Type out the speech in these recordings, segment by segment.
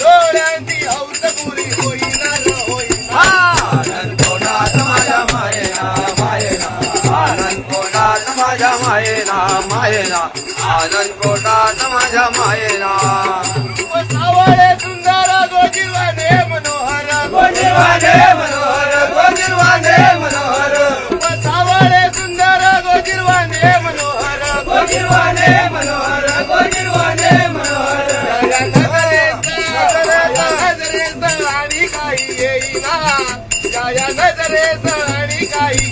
डोळ्यांची हौस पुरी होईना आनंद कोटा माझ्या मायेला? सावळे सुंदर गोजीवाने मनोहर गोजीवाने मनोहर गोजीवाने मनोहर. सावळे सुंदर गोजीवाने मनोहर. गोजीवाने मनोहर गोजीवाने मनोहर. काही येईना. या नजरेस आणि काही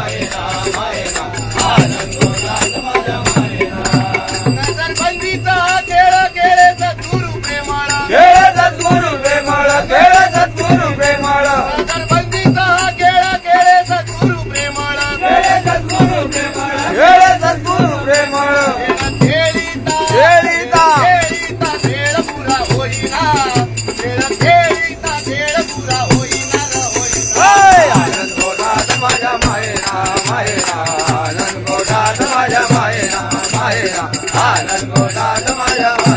माया आनंद को डाल माया